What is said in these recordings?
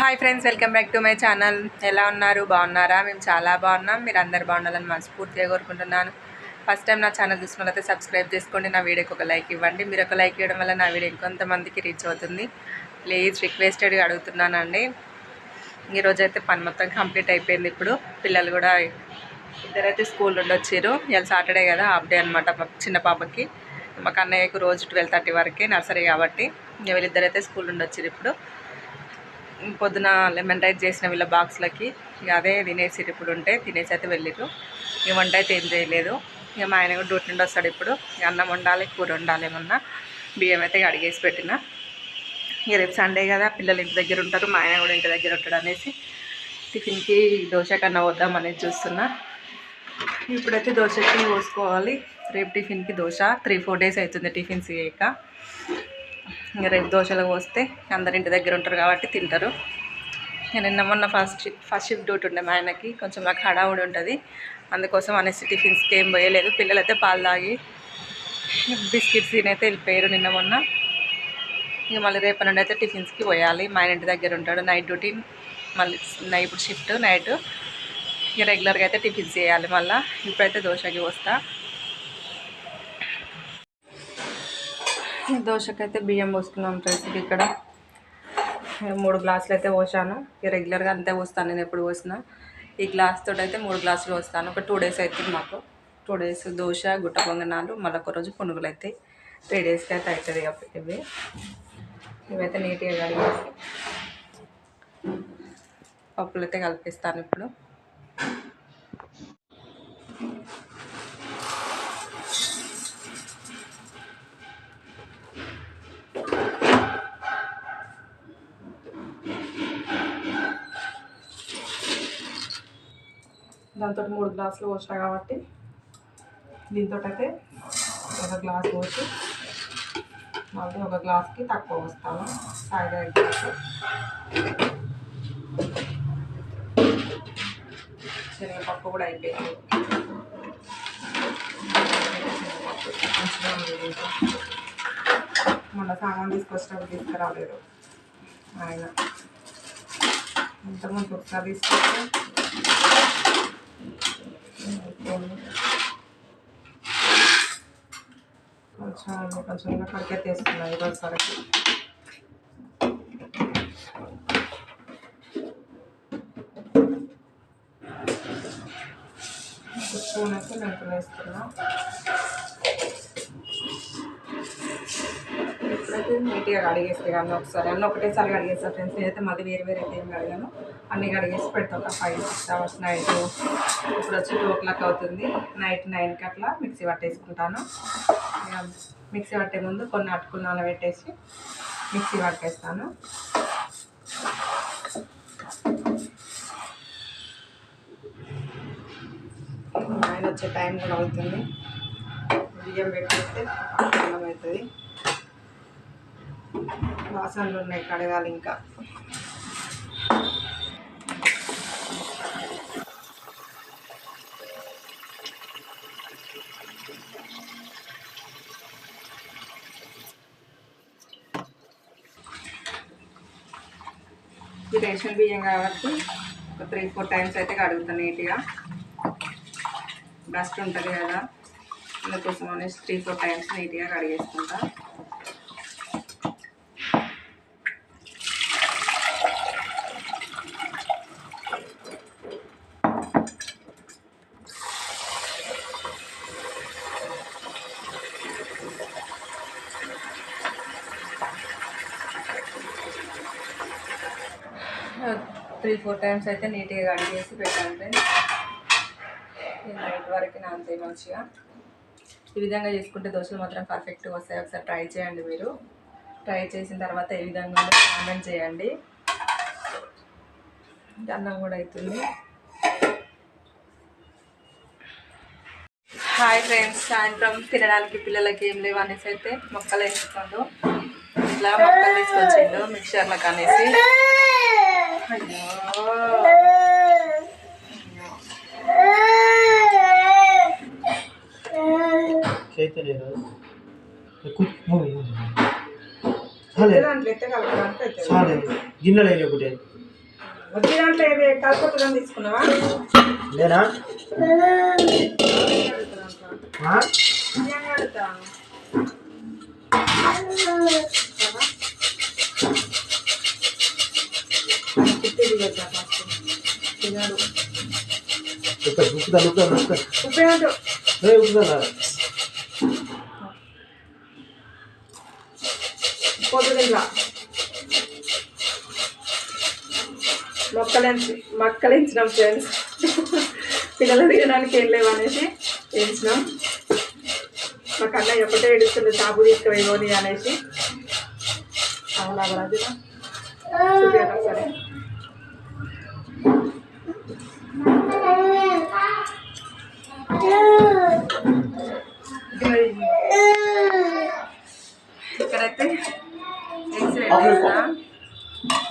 Hi friends welcome back to my channel ఎలా ఉన్నారు? బాగున్నారా? మేము చాలా బాగున్నాం. మీరు అందరు బాగుండాలని మనస్ఫూర్తిగా కోరుకుంటున్నాను. ఫస్ట్ టైం నా ఛానల్ చూసినట్లయితే సబ్స్క్రైబ్ చేసుకోండి. నా వీడియోకి ఒక లైక్ ఇవ్వండి. మీరు ఒక లైక్ ఇవ్వడం వల్ల నా వీడియో ఇంకొంతమందికి రీచ్ అవుతుంది. ప్లీజ్ రిక్వెస్టెడ్గా అడుగుతున్నానండి. ఈరోజు అయితే పని మొత్తం కంప్లీట్ అయిపోయింది ఇప్పుడు. పిల్లలు కూడా ఇద్దరైతే స్కూల్ నుండి వచ్చారు. ఇవాళ సాటర్డే కదా హాఫ్ డే అనమాట చిన్న పాపకి. మా కన్నయ్యకు రోజు ట్వెల్వ్ థర్టీ వరకే నర్సరీ కాబట్టి వీళ్ళిద్దరైతే స్కూల్ నుండి వచ్చారు ఇప్పుడు. పొద్దున లెమన్ రైస్ చేసిన వీళ్ళ బాక్స్లకి ఇక అదే తినేసి ఇప్పుడు ఉంటే తినేసి అయితే వెళ్ళిరు ఇక వంట అయితే ఏం చేయలేదు. ఇక మా ఆయన కూడా డ్యూటీ నుండి వస్తాడు ఇప్పుడు. అన్నం వండాలి కూర వండాలి ఏమన్నా. బియ్యం అయితే అడిగేసి పెట్టిన. ఇక రేపు సండే కదా పిల్లలు ఇంటి దగ్గర ఉంటారు. మా ఆయన కూడా ఇంటి దగ్గర ఉంటాడు అనేసి టిఫిన్కి దోశ కన్నా వద్దాం అనేది చూస్తున్నా. ఇప్పుడైతే దోశకి పోసుకోవాలి. రేపు టిఫిన్కి దోశ. త్రీ ఫోర్ డేస్ అవుతుంది టిఫిన్స్ చేయక. ఇంకా రేపు దోశలు పోస్తే అందరి ఇంటి దగ్గర ఉంటారు కాబట్టి తింటారు. నిన్న మొన్న ఫస్ట్ ఫస్ట్ షిఫ్ట్ డ్యూటీ ఉండే మా ఆయనకి కొంచెం నాకు హడావుడి ఉంటుంది. అందుకోసం అనేసి టిఫిన్స్కి ఏం పోయలేదు. పిల్లలైతే పాలు తాగి బిస్కెట్స్ తినైతే వెళ్ళిపోయారు నిన్న మొన్న. ఇక మళ్ళీ రేపు నుండి అయితే టిఫిన్స్కి పోయాలి. మా ఆయన ఇంటి దగ్గర ఉంటాడు. నైట్ డ్యూటీ మళ్ళీ నైట్ ఇప్పుడు షిఫ్ట్ నైట్. ఇక రెగ్యులర్గా అయితే టిఫిన్స్ చేయాలి మళ్ళీ. ఇప్పుడైతే దోశకి వస్తాను దోశకైతే బియ్యం పోసుకున్నాం ఫ్రెండ్స్ ఇక్కడ. మూడు గ్లాసులు అయితే పోసాను. ఇక రెగ్యులర్గా అంతే పోస్తాను. నేను ఎప్పుడు పోసినా ఈ గ్లాస్ తోటి అయితే మూడు గ్లాసులు పోస్తాను. ఒక టూ డేస్ అవుతుంది మాకు. టూ డేస్ దోశ గుట్ట పొంగనాలు మళ్ళీ ఒక రోజు పునుగులు అయితే త్రీ డేస్కి అయితే అవుతుంది ఇక ఇవి. ఇవైతే నీట్గా కడిగేసి పప్పులు అయితే కలిపిస్తాను ఇప్పుడు. దాంతో మూడు గ్లాసులు పోసిన కాబట్టి దీంతో అయితే ఒక గ్లాస్ పోసి మళ్ళీ ఒక గ్లాస్కి తక్కువ పోస్తాను. Side glass. శనగపప్పు కూడా అయిపోయింది. మొన్న సామాన్ తీసుకొచ్చినప్పుడు తీసుకురాలేదు ఆయన. ఇంతకుముందు ఒకసారి తీసుకొస్తే కొంచెం కొంచెం ఇంకా కడికే తీసుకున్నా ఈరోజు వరకు స్పూన్ అయితే మెంతులు వేస్తున్నా ఇప్పుడైతే నీట్గా అడిగేస్తే కానీ ఒకసారి అన్నీ ఒకటేసారి అడిగేస్తాను ఫ్రెండ్స్. నేనైతే మళ్ళీ వేరే వేరే అయితే ఏం అడిగాను అన్నీ కడిగేసి పెడతాం. ఒక ఫైవ్ సిక్స్ అవర్స్ నైట్ ఇప్పుడు వచ్చి టూ ఓ క్లాక్ అవుతుంది నైట్ నైన్కి అట్లా మిక్సీ పట్టేసుకుంటాను. మిక్సీ పట్టే ముందు కొన్ని అటుకులు నానబెట్టేసి మిక్సీ పట్టేస్తాను. ఆయన వచ్చే టైం కూడా అవుతుంది. బియ్యం పెట్టేస్తే అన్నం అవుతుంది. వాసనలు ఉన్నాయి కడగాలి ఇంకా. రేషన్ బియ్యం కాబట్టి ఒక త్రీ ఫోర్ టైమ్స్ అయితే కడుగుతాను నీట్గా. డస్ట్ ఉంటుంది కదా అందుకోసం అనేసి త్రీ ఫోర్ టైమ్స్ నీట్గా కడిగేసుకుంటా. త్రీ ఫోర్ టైమ్స్ అయితే నీట్గా కడిగేసి పెట్టాను ఫ్రెండ్స్. నైట్ వరకు నాంతే మంచిగా. ఈ విధంగా చేసుకుంటే దోశలు మాత్రం పర్ఫెక్ట్గా వస్తాయి. ఒకసారి ట్రై చేయండి మీరు. ట్రై చేసిన తర్వాత ఏ విధంగా ఉందో కామెంట్ చేయండి. అన్నం కూడా అవుతుంది హాయ్ ఫ్రెండ్స్ సాయంత్రం తినడానికి పిల్లలకి ఏం లేవు అనేసి అయితే మొక్కలు వేసుకోండు ఇట్లా మొక్కలు తీసుకొచ్చిండు మిక్చర్లకు అనేసి. గిన్నెలు అయినా ఒకటే. వడ్డీ దాంట్లో ఏది? కలపొద్దని తీసుకున్నావా? లేనా? బిర్యానీ అడుగుతా తిట్టేది కదా ఫస్ట్ తినడు ఉప్పు ఉప్పుదా ఉప్పుదా ఉప్పుదా ఉపయోగం ఏ ఉప్పుదా పొద్దుగా మొక్కలేంచి మక్కలించినాం ఫ్రెండ్స్ పిల్లలు తినడానికి ఏం లేవు అనేసి వేయించినాం మా కన్నయ్య ఒకటే ఏడుస్తుంది చాపు తీసుకుపోయి అనేసి. అవునా సరే.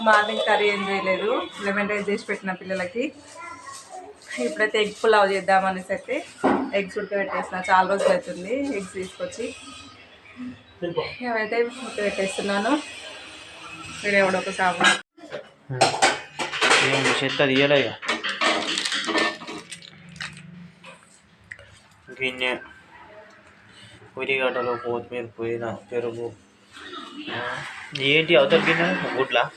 మార్నింగ్ కర్రీ ఏం చేయలేదు. లెమన్ రైస్ చేసి పెట్టిన పిల్లలకి. ఇప్పుడైతే ఎగ్ పులావ్ చేద్దామనేసి అయితే ఎగ్స్ ఉడకబెట్టేసిన. చాలా రోజులు అవుతుంది ఎగ్స్ తీసుకొచ్చి. ఏమైతే ఉడకబెట్టేస్తున్నాను. మీరు ఎవడో ఒక సాగు చెత్త తీయలే గిన్నె. ఉల్లిగడ్డలు కొత్తిమీర పోయిన పెరుగు. ఏంటి అవతల గిన్నె? గుడ్లా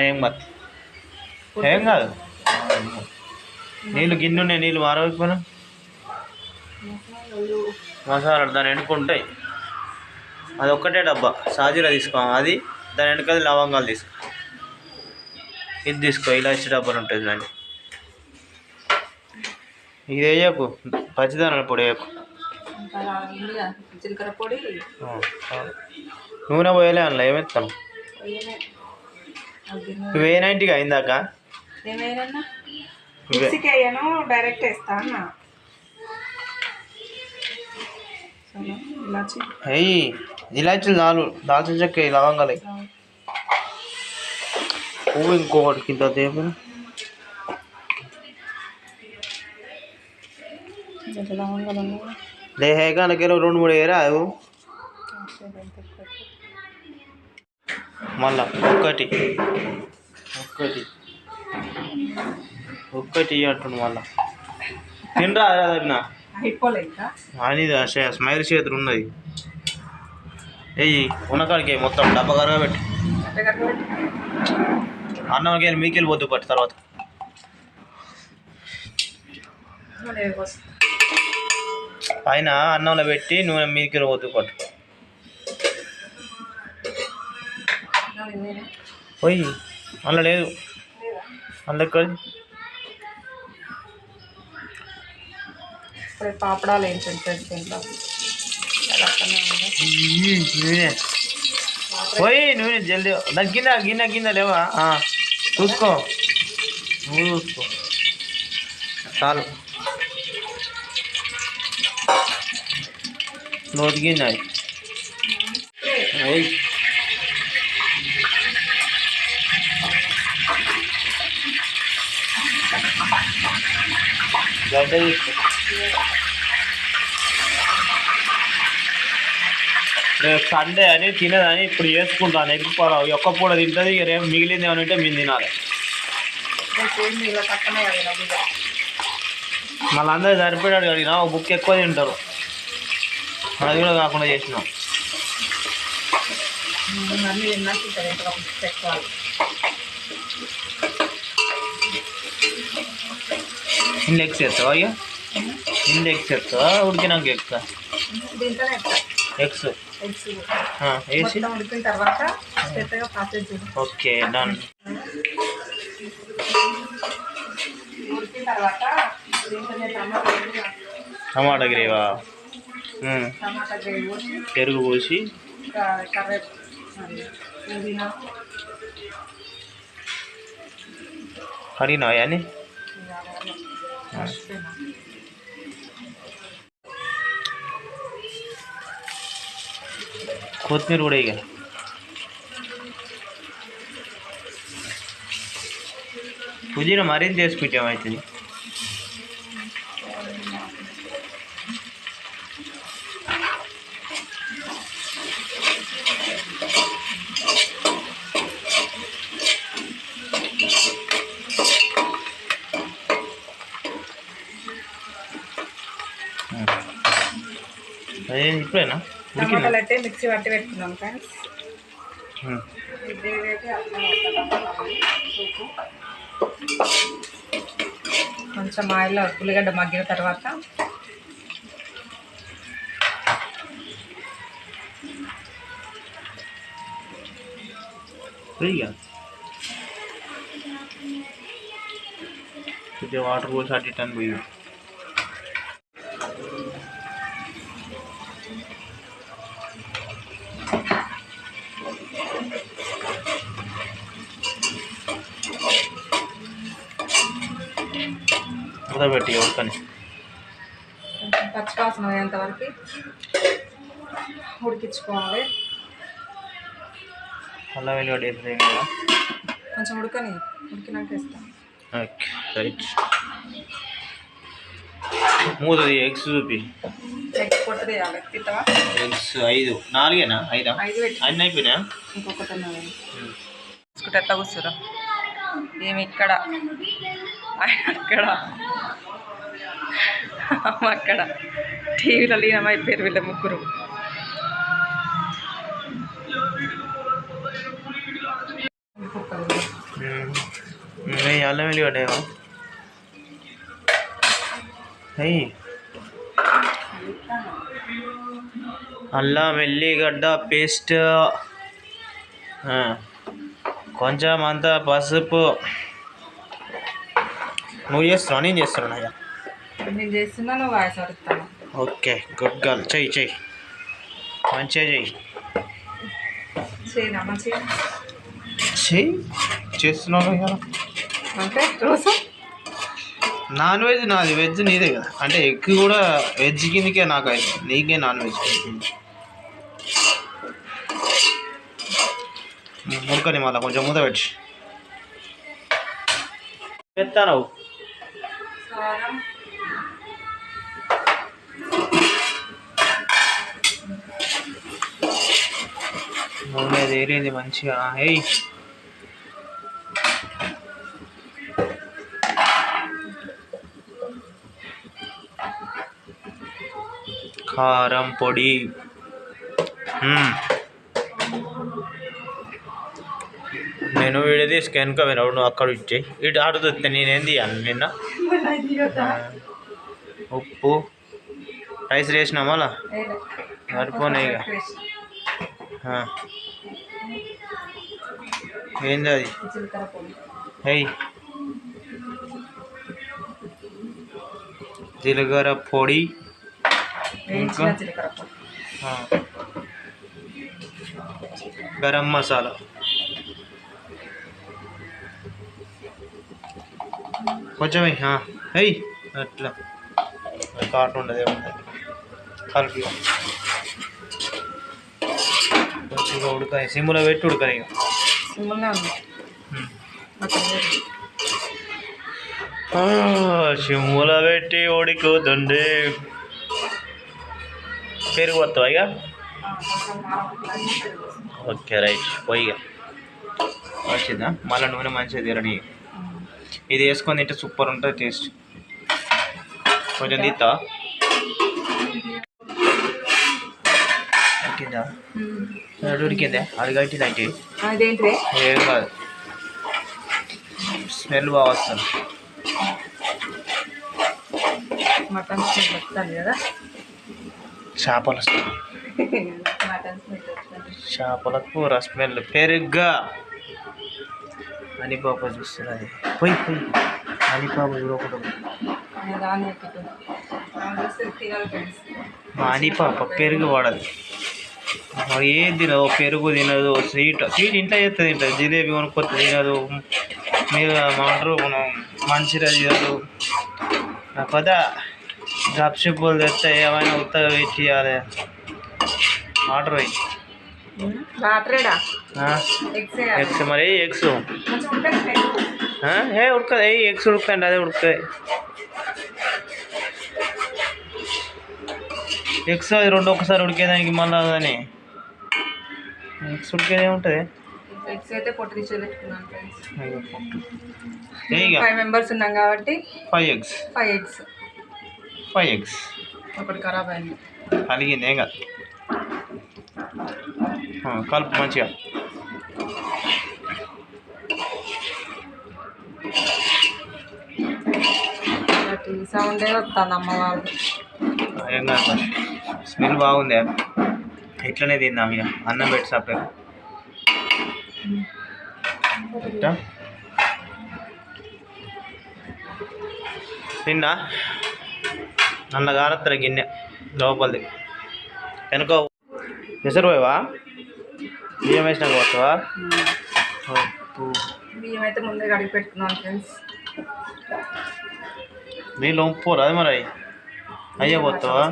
ఏం మత్ ఏం కాదు. నీళ్ళు గిన్నె ఉన్నాయి నీళ్ళు మారవైపోయినా మసాలా దాని వెనుక ఉంటాయి. అది ఒక్కటే డబ్బా. సాజీరా తీసుకో. అది దాని వెనుకది లవంగాలు తీసుకో. ఇది తీసుకో. ఇలాచి డబ్బాలు ఉంటుంది దాన్ని ఇది వేయకు. పచ్చిదానాలు పొడి వేయకు. జీలకర్ర పొడి. నూనె పోయలే అందులో ఏమెత్తాను ఏమే అది నువ్వు ఏ నైంటీకి అయిందాక? ఇవే. మిక్సీకి అయ్యాను డైరెక్ట్ వేస్తా అన్న. ఇలాచి. అయ్యి ఇలాచీలు చాలు దాల్చిన చెక్క లవంగాలు. పువ్వు ఇంకొకటి కింద తేపు లవంగాలు లేహేగా అందుకే రెండు మూడు ఏరా అవు మళ్ళా ఒక్కటి. ఒక్కటి. ఒక్కటి అంటుండు మళ్ళా. తినరా అని స్మైల్ చేతులు ఉన్నది. ఏయ్ ఉన్నకాడికి మొత్తం డబ్బా కరగా పెట్టి. అన్నంకి వెళ్ళి మీకెళ్ళి పోతూ పట్టు తర్వాత. పైన అన్నంలో పెట్టి నూనె మీకెళ్ళి పోతూ పట్టు పోయి అందులో లేదు. అందులో ఎక్కడ ఇప్పుడు పాపడాలు ఏంటంటే ఫ్రెండ్స్ ఇంట్లో అది అక్కడనే ఉంది. నూనె. పోయి నూనె జల్దీ. దాని కింద గిన్నె కింద లేవా? చూసుకో. నువ్వు చూసుకో. చాలు. నోటి గిన్నె అది. ఓయ్. గడ్డ తీసుకో రేపు సండే అని తినదని ఇప్పుడు చేసుకుంటాను ఎగ్ పొలం ఒక్క పూట తింటుంది ఇక రేపు మిగిలింది ఏమైనా ఉంటే మేము తినాలి రేపు ఏం ఇలా పక్కనే కదా బిడ్డ. మళ్ళీ అందరూ సరిపోయాడు అడిగినా ఒక బుక్ ఎక్కువ తింటారు అది కూడా కాకుండా చేసినాం. ఇన్ని ఎగ్స్ ఎత్తావా ఇక ఇన్ని ఎగ్స్ ఎత్తావా? ఉడికినాక ఎగ్స్. ఎగ్స్. వేసి? ఉడికిన తర్వాత ఓకే డన్. టమాటా గ్రేవా. పెరుగు పోసి ఇంకా కర్రీ అది పుదీనా కడిగినావా అని ఇంకా అవన్నీ మర్చిపోయినా. కొత్తిమీర కూడా ఇక పుదీనా మరింత వేసి పెట్టామవుతుంది టమాటాలు అయితే మిక్సీ పట్టి పెట్టుకున్నాం ఫ్రెండ్స్. సూపు. కొంచెం ఆయిల్ ఉల్లిగడ్డ మగ్గిన తర్వాత వాటర్ పోసి అటు ఇటు అని పోయి ఉదబెట్టి ఉడకని పచ్చివాసన అయ్యేంత వరకు ఉడికించుకోవాలి. అల్లం వేసేది కదా కొంచెం ఉడకని ఉడికినాక ఇస్తాం ఓకే రైట్. మూతది ఎగ్స్ చూపి. ఎగ్ పొట్టు తీయాలి. తింటావా? ఎగ్స్ ఐదు. నాలుగేనా? ఐదా? ఐదు పెట్టి. అన్నీ అయిపోయినాయా? ఇంకొకటి చూసుకుంటే ఎట్లా కూర్చురా ఏమి ఇక్కడ? ఆయన అక్కడ. అక్కడ టీవీలో లీనమైపోయారు వీళ్ళ ముగ్గురు. అల్లం వెల్లిగడ్డ ఏమో. అయ్యి అల్లం వెల్లిగడ్డ పేస్ట్. కొంచెం అంత పసుపు. నువ్వు చేస్తున్నావు నేను చేస్తున్నాను అయ్యా. నేను చేస్తున్నా నువ్వు వాయిస్ అడుగుతాను ఓకే గుడ్ గర్ల్. చెయ్యి చెయ్యి. మంచిగా చెయ్యి. చేయనా మంచిగా చెయ్యి. చేస్తున్నావు కదా అంటే రోజు? నాన్ వెజ్ నాది వెజ్ నీదే కదా. అంటే ఎగ్ కూడా వెజ్ కిందకే నాకు అయితే నీకే నాన్ వెజ్. ముడకని మళ్ళీ కొంచెం మూత పెట్టి. పెడతాను నూనె తేలింది మంచిగా. ఏయ్. కారం పొడి. నేను వీడియో తీసుకు వెనక వినవు నువ్వు అక్కడ ఇచ్చే ఇటు ఆడుతుంది నేనేం తీయాలి నిన్న ఉప్పు. రైస్ వేసినా మళ్ళా? సరిపోనాయి ఇక. ఏంది అది? జీలకర్ర పొడి ఏయ్ జీలకర్ర పొడి. వేయించిన జీలకర్ర పొడి. ఆ. గరం మసాలా. కొంచెం వెయ్యి, ఆ. వెయ్యి అట్లా. కాటు ఉండదు ఏముండదు కలిపి మంచిగా ఉడకాయి సిమ్లో పెట్టి ఉడకాయి ఇక సిమ్ములనే ఉంది ఉమ్. సిమ్ముల పెట్టి ఉడికుతుండే పెరుగు వస్తావా ఇక? Okay right. పోయి వచ్చిందా? మళ్ళీ నూనె మంచిగా తీరని ఇది వేసుకొని తింటే సూపర్ ఉంటుంది టేస్ట్. కొంచెం తీస్తావా? ఉమ్. అది ఉడికిందే ఏం కాదు. స్మెల్ బాగా వస్తుంది. మటన్ స్మెల్ వస్తుంది కదా? చేపల చేపల కూర స్మెల్ పెరుగ్గా. అని పాప చూస్తున్నది పోయి పోయి. అని పాప చూడకూడదు అని పాప పెరుగు వాడదు మరి ఏం తినదు పెరుగు తినదు స్వీట్ స్వీట్ ఇంట్లో చేస్తుంది తింటుంది జిలేబీ కొనుక్కొత్త తినదు మీరు ఏమంటారు మనం మంచిగా తినదు కదా గప్సిప్పులు తెస్తే ఏమైనా ఉత్తగా వెయిట్ చేయాలి ఆర్డర్ అయ్యి రాత్రేడా ఎగ్స్ వేయాలి ఎగ్స్ మరి ఎగ్స్ కొంచెం ఉడకండి ఏ ఉడకదు ఏ ఎగ్స్ ఉడకండి అదే ఉడకదు ఎగ్స్ అది రెండు ఒకసారి ఉడికేదానికి మళ్ళీ అని ఎగ్స్ ఉడికేదే ఉంటుంది ఎగ్స్ అయితే పొట్టు తీసి పెట్టుకున్నాను ఫ్రెండ్స్. ఇక ఫైవ్ మెంబర్స్ ఉన్నాం కాబట్టి five eggs. Five eggs. Five eggs. ఒకటి ఖరాబ్ అయింది. కలిగింది ఏం కాదు. కలుపు మంచిగా. సౌండే వస్తుంది అమ్మ వాళ్ళు. ఏం కాదు. స్మెల్ బాగుంది. ఇట్లనే తిందాం ఇక. అన్నం పెట్టి సపరేట్? తిన్నా నల్ల గారత్తర గిన్నె లోపలిది. వెనుక ఎసరు పోయావా? బియ్యం వేసినాక ఉప్పు. బియ్యం అయితే ముందే కడిగి పెట్టుకున్నాను ఫ్రెండ్స్. నీళ్ళు ఉప్పు రాదు మరి? అయ్యే పోతావా?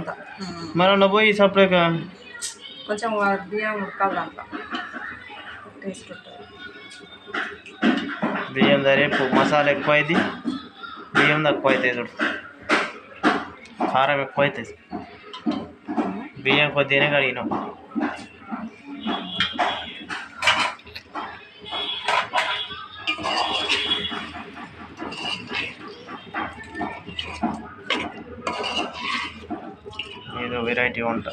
మరి పోయి సపరేట్ కొంచెం బియ్యం ఉడకాలి దాంట్లో టేస్ట్ ఉంటుంది. బియ్యం ధరేపు మసాలా ఎక్కువ అయింది బియ్యం తక్కువ అవుతుంది చూడు. కారం ఎక్కువ అవుతుంది బియ్యం కొద్దిగానే కడిగినాం. ఏదో వెరైటీ వంట.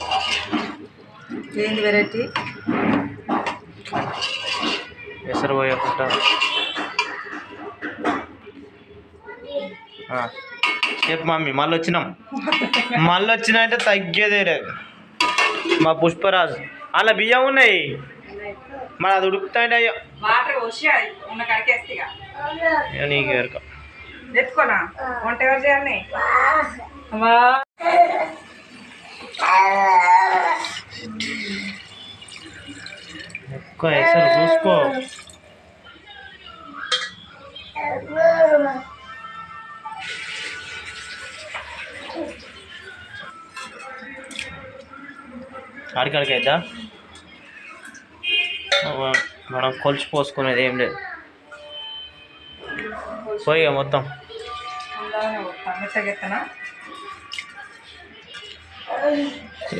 ఏంది వెరైటీ ఎసరు పోయకుండా చెప్పు మమ్మీ మళ్ళీ వచ్చినాం మళ్ళీ వచ్చినా అంటే తగ్గేదే లేదు. మా పుష్పరాజు. అలా బియ్యం ఉన్నాయి. మరి అది ఉడుకుతాయంటే అయ్యో. నీకు ఎరక ఎత్తుకోనా వంట ఎవరు చేయాలి? ఒక్క ఎసరు చూసుకో. అడికడికి అయిద్దా? మనం కొలిచి పోసుకునేది ఏం లేదు. పోయి మొత్తం.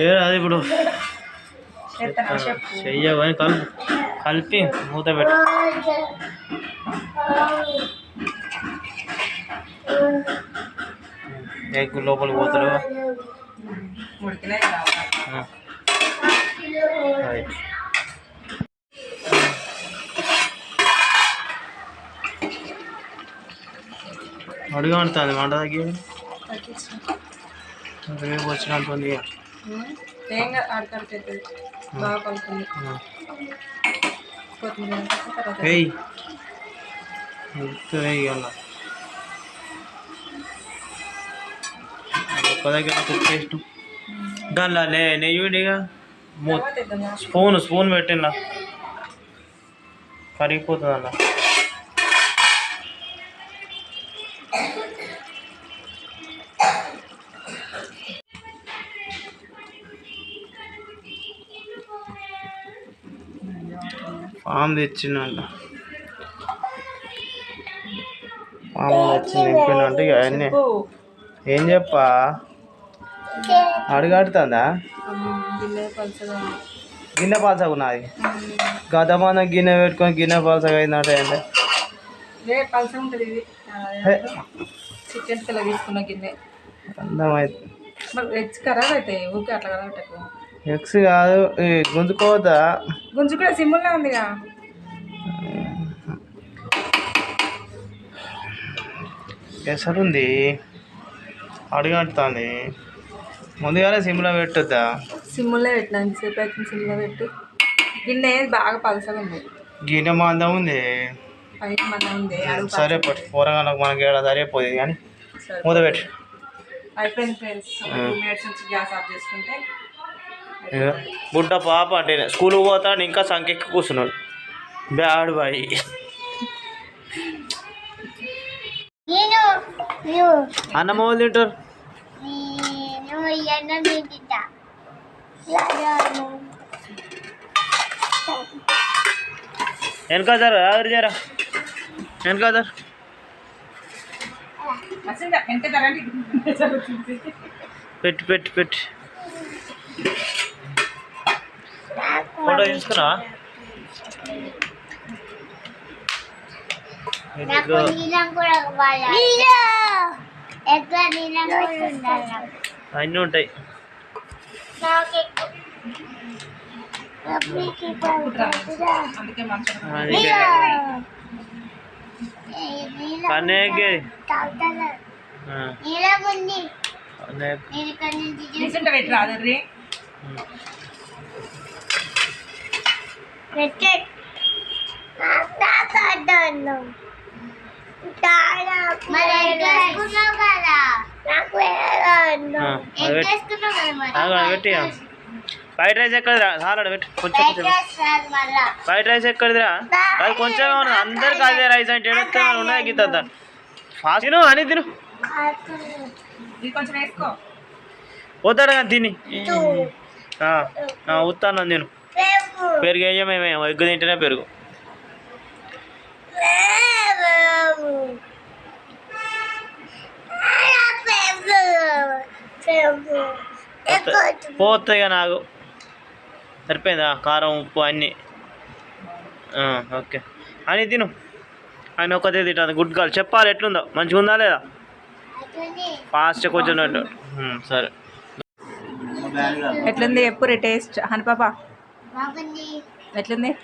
ఏ అది ఇప్పుడు. చెయ్యవని కలిపి కలిపి మూత పెట్టు. ఎగ్ లోపలికి పోతారు? అడుగు అంటుంది మంట తగ్గి. రేపు వచ్చినట్టుంది ఇక. ఏం ఆడకడికి బాగా పలుకుంది కొత్తిమీర వేసేసి తర్వాత ఏయ్ ఉప్పు వేయి అలా ఒక్క దగ్గర కుక్ చేసిన దానిలో నే నెయ్యి విడిగా మూ తర్వాత ఇద్దాం లాస్ట్. స్పూన్ స్పూన్ పెట్టిన కరిగిపోతుంది అలా పాము తెచ్చిందంట. పాము తెచ్చి నింపినంటే ఇక అవన్నీ చెప్పు. ఏం చెప్పా? అడుగాడుతుందా గిన్నె ఉంది. పాల్సగా ఉన్నది? గతమాన గిన్నె పెట్టుకొని గిన్నె పాల్సగా అయిందంటే ఏంటి చికెన్ కిలో తీసుకున్న గిన్నె. ఖరాబ్ అవుతాయి ఊరికే అట్లా ఖరాబ్ ఎక్స్ కాదు గుంజుకోవద్దా? గుంజు కూడా సింపుల్గా ఉందిగా. ఎసరుంది? అడుగంటుంది ముందుగానే సిమ్లో పెట్టొద్దా? సిమ్ముల్లో పెట్టినా ఇంతసేపు అయితే సిమ్లో పెట్టు. గిన్నె బాగా పలసగా ఉంది. గిన్నె మందం ఉంది. సరే పట్టు. కూరగాయలకు మనకి ఏడా సరిపోయింది కానీ. మూత పెట్టు. అయిపోయింది ఫ్రెండ్స్ టూ మినిట్స్ నుంచి గ్యాస్ ఆఫ్ చేసుకుంటే ఇక బుడ్డ పాప అంటే స్కూల్కి పోతాడు ఇంకా సంఖ్యకి కూర్చున్నాడు. బ్యాడ్ బాయ్ నేను నేను. అన్నం వాళ్ళు తింటారు? వెనక సార్ ఎవరు జరా? వెనక ధరండి పెట్టి పెట్టి పెట్టి. ఫోటో తీసుకున్నా నాకు నీళ్ళం కూడా కావాలి ఎట్లా నీళ్ళం కూడా ఉండాలి. అన్నీ ఉంటాయి నాకు ఎక్కువ పప్పికి పడుతుందా అందుకే మంచిగా అందుకే కన్నేకి తాగుతారా నీలముంది కన్నేకి నేను ఇక్కడ నుంచి చూసి రీసెంట్ పెట్టి రాదర్రి ఫ్రైడ్ రైస్ ఎక్కడిదిరా? సాలడ్ పెట్టు. కొంచెం ఫ్రైడ్ రైస్ ఎక్కడిదిరా? అది కొంచెం అందరికి అదే రైస్ అంటే ఉన్నాయి గీత ఫాస్ట్. తిను అని తిను. ఇది కొంచెం వేసుకో. పోతాడు కానీ తిని. ఉత్తాను నేను పెరుగు. వేయమేమే ఎగ్గు తింటేనే పెరుగు. పోతాయి ఇక నాకు సరిపోయిందా? కారం ఉప్పు అన్నీ. ఆ, ఓకే. అని తిను. ఆయన ఒక్కతే తింటుంది గుడ్ గర్ల్. చెప్పాలి ఎట్లుందో? మంచిగా ఉందా లేదా? ఫాస్ట్ కొంచెం సరే. ఎట్లుంది? ఎప్పుడు టేస్ట్. హని పాప? బాగుంది. ఎట్లుంది?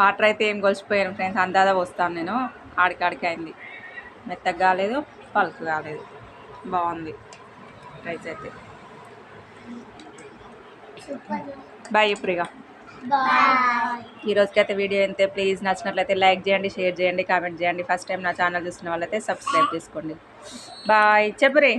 వాటర్ అయితే ఏం కొలిసిపోయాను ఫ్రెండ్స్ అందాదా పోస్తాను నేను. ఆడికాడికి అయింది. మెత్తగా కాలేదు పలుకు కాలేదు. బాగుంది. రైస్ అయితే. బాయ్ ఇప్పుడు ఇక బాయ్ ఈ రోజుకైతే వీడియో అయితే ప్లీజ్ నచ్చినట్లయితే లైక్ చేయండి షేర్ చేయండి కామెంట్ చేయండి. ఫస్ట్ టైం నా ఛానల్ చూసిన వాళ్ళైతే సబ్స్క్రైబ్ చేసుకోండి. బాయ్ చెప్పురే